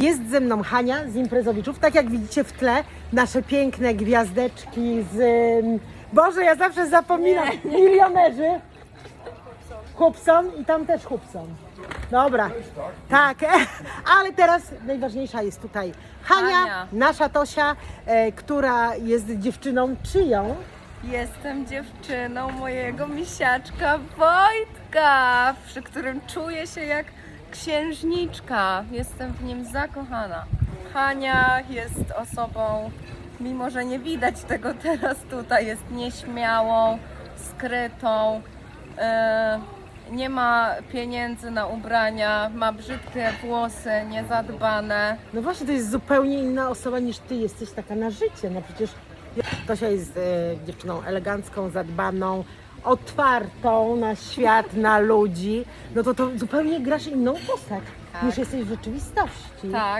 Jest ze mną Hania z Imprezowiczów. Tak jak widzicie w tle, nasze piękne gwiazdeczki z... Boże, ja zawsze zapominam. Milionerzy. Hubson i tam też Hubson. Dobra, tak, ale teraz najważniejsza jest tutaj Hania, Hania. nasza Tosia, e, która jest dziewczyną czyją? Jestem dziewczyną mojego misiaczka Wojtka, przy którym czuję się jak księżniczka. Jestem w nim zakochana. Hania jest osobą, mimo że nie widać tego teraz tutaj, jest nieśmiałą, skrytą. e, nie ma pieniędzy na ubrania, ma brzydkie włosy, niezadbane. No właśnie, to jest zupełnie inna osoba niż ty jesteś taka na życie. No przecież Tosia jest e, dziewczyną elegancką, zadbaną, otwartą na świat, na ludzi. No to to zupełnie grasz inną postać Tak. niż jesteś w rzeczywistości. Tak.